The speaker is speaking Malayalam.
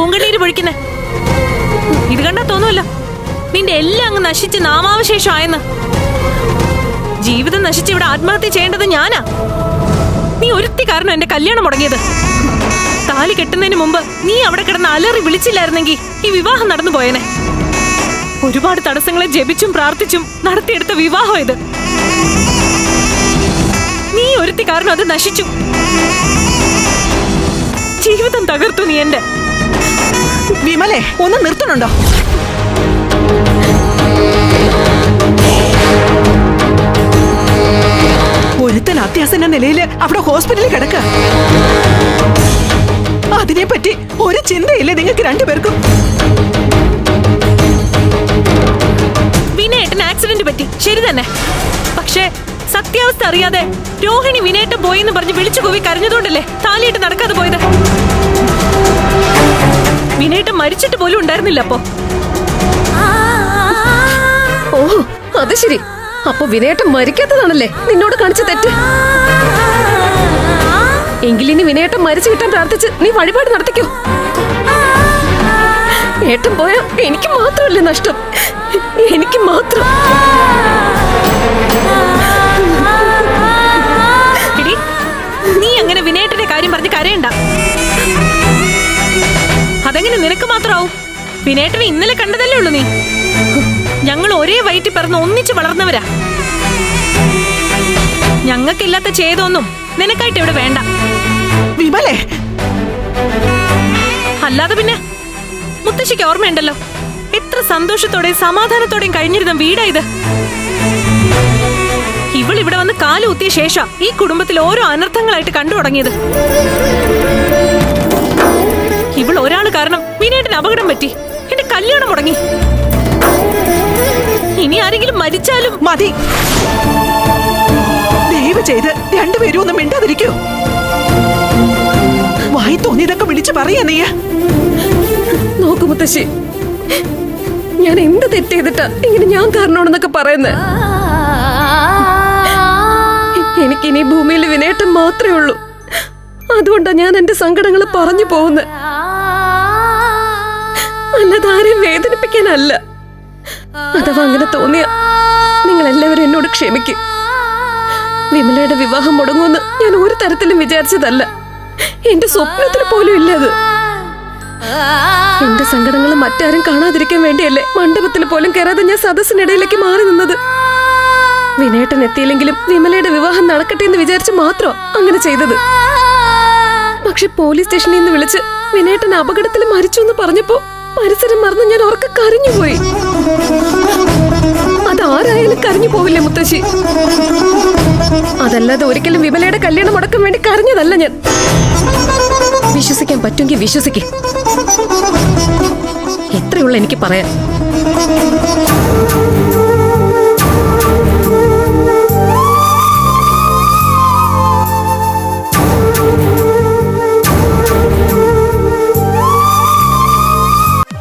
പൂങ്കണ്ണീര് പൊഴിക്കുന്നേ. ഇത് കണ്ടാ തോന്നുമല്ലോ നിന്റെ എല്ലാം അങ്ങ് നശിച്ച് നാമാവശേഷമായെന്ന്. ജീവിതം നശിച്ച് ഇവിടെ ആത്മഹത്യ ചെയ്യേണ്ടത് ഞാനാ. നീ ഒരുത്തി കാരണം എന്റെ കല്യാണം മുടങ്ങിയത്. താലി കെട്ടുന്നതിന് മുമ്പ് നീ അവിടെ കിടന്ന് അലറി വിളിച്ചില്ലായിരുന്നെങ്കിൽ ഈ വിവാഹം നടന്നു പോയേനെ. ഒരുപാട് തടസ്സങ്ങളെ ജപിച്ചും പ്രാർത്ഥിച്ചും നടത്തിയെടുത്ത വിവാഹം ഇത്. നീ ഒരുത്തി കാരണം അത് നശിച്ചു. ജീവിതം തകർത്തു നീ എന്റെ. വിമലെ ഒന്ന് നിർത്തണുണ്ടോ ഒരുത്തൻ അത്യാസന്ന നിലയിൽ അവിടെ ഹോസ്പിറ്റലിൽ കിടക്ക. അതിനെപ്പറ്റി ഒരു ചിന്തയില്ലേ നിങ്ങൾക്ക് രണ്ടുപേർക്കും. വിനയേട്ടന് ആക്സിഡന്റ് ശരി തന്നെ. പക്ഷേ സത്യാവസ്ഥ അറിയാതെ രോഹിണി വിനയേട്ടൻ പോയി എന്ന് പറഞ്ഞ് വിളിച്ചു കൂവി കരഞ്ഞതുകൊണ്ടല്ലേ താലിയിട്ട് നടക്കാതെ പോയത്? മരിച്ചിട്ട് പോലും ഉണ്ടായിരുന്നില്ല അപ്പോ. ഓ അത് ശരി. അപ്പൊ വിനയേട്ടൻ മരിക്കാത്തതാണല്ലേ? നിന്നോട് കാണിച്ച തെറ്റ്. എങ്കിലിനി വിനയേട്ടൻ മരിച്ചു കിട്ടാൻ പ്രാർത്ഥിച്ച് നീ വഴിപാട് നടത്തിക്കോ. ഏട്ടൻ പോയാ എനിക്ക് മാത്രമല്ലേ നഷ്ടം. എനിക്ക് മാത്രം. നിനക്ക് മാത്രമാവും വിനേട്ടനെ ഇന്നലെ കണ്ടതല്ലേ ഉള്ളു നീ? ഞങ്ങൾ ഒരേ വയറ്റിൽ പിറന്ന് ഒന്നിച്ച് വളർന്നവരാ. ഞങ്ങൾക്കില്ലാത്ത ചെയ്തൊന്നും നിനക്കായിട്ട് ഇവിടെ വേണ്ട. വിമലേ? അല്ലാതെ പിന്നെ മുത്തശ്ശിക്ക് ഓർമ്മയുണ്ടല്ലോ. എത്ര സന്തോഷത്തോടെയും സമാധാനത്തോടെയും കഴിഞ്ഞിരുന്ന വീടാ ഇത്. ഇവൾ ഇവിടെ വന്ന് കാലുകുത്തിയ ശേഷം ഈ കുടുംബത്തിൽ ഓരോ അനർത്ഥങ്ങളായിട്ട് കണ്ടു തുടങ്ങിയത്. ഇവൾ വിനേട്ടന് അപകടം പറ്റി. എന്റെ കല്യാണം മുടങ്ങി. ഇനി ആരെങ്കിലും മരിച്ചാലും മതി. ദയവ് ചെയ്ത് രണ്ടുപേരും ഒന്ന് മിണ്ടാതിരിക്കൂ. വായി തോന്നിയതൊക്കെ വിളിച്ചു പറയാ നീ നോക്കു മുത്തശ്ശി. ഞാൻ എന്ത് തെറ്റ് ചെയ്തിട്ടാ ഇങ്ങനെ ഞാൻ കാരണമാണെന്നൊക്കെ പറയുന്നത് എനിക്കിനി ഭൂമിയിൽ വിനേട്ടം മാത്രമേ ഉള്ളൂ. അതുകൊണ്ടാ ഞാൻ എന്റെ സങ്കടങ്ങൾ പറഞ്ഞു പോകുന്നത് അല്ലാതെ ആരെയും വേദനിപ്പിക്കാനല്ല. അഥവാ അങ്ങനെ തോന്നിയ നിങ്ങൾ എല്ലാവരും എന്നോട് ക്ഷമിക്കും. വിമലയുടെ വിവാഹം മുടങ്ങുമെന്ന് ഞാൻ ഒരു തരത്തിലും വിചാരിച്ചതല്ല. എന്റെ സ്വപ്നത്തിൽ പോലും ഇല്ല അത്. എന്റെ സങ്കടങ്ങൾ മറ്റാരും കാണാതിരിക്കാൻ വേണ്ടിയല്ലേ മണ്ഡപത്തിൽ പോലും കയറാതെ ഞാൻ സദസ്സിനിടയിലേക്ക് മാറി നിന്നത്? വിനേട്ടൻ എത്തിയില്ലെങ്കിലും വിമലയുടെ വിവാഹം നടക്കട്ടെ എന്ന് വിചാരിച്ച് മാത്രം അങ്ങനെ ചെയ്തത്. പക്ഷെ പോലീസ് സ്റ്റേഷനിൽ നിന്ന് വിളിച്ച് വിനേട്ടൻ അപകടത്തിൽ മരിച്ചു എന്ന് പറഞ്ഞപ്പോ പരിസരം മറന്ന് ഞാൻ ഉറക്കെ കരഞ്ഞുപോയി. അതാരായാലും കരഞ്ഞു പോവില്ലേ മുത്തശ്ശി? അതല്ലാതെ ഒരിക്കലും വിമലയുടെ കല്യാണം മുടക്കാൻ വേണ്ടി കരഞ്ഞതല്ല ഞാൻ. വിശ്വസിക്കാൻ പറ്റുമെങ്കിൽ വിശ്വസിക്കും. എത്രയുള്ള എനിക്ക് പറയാൻ.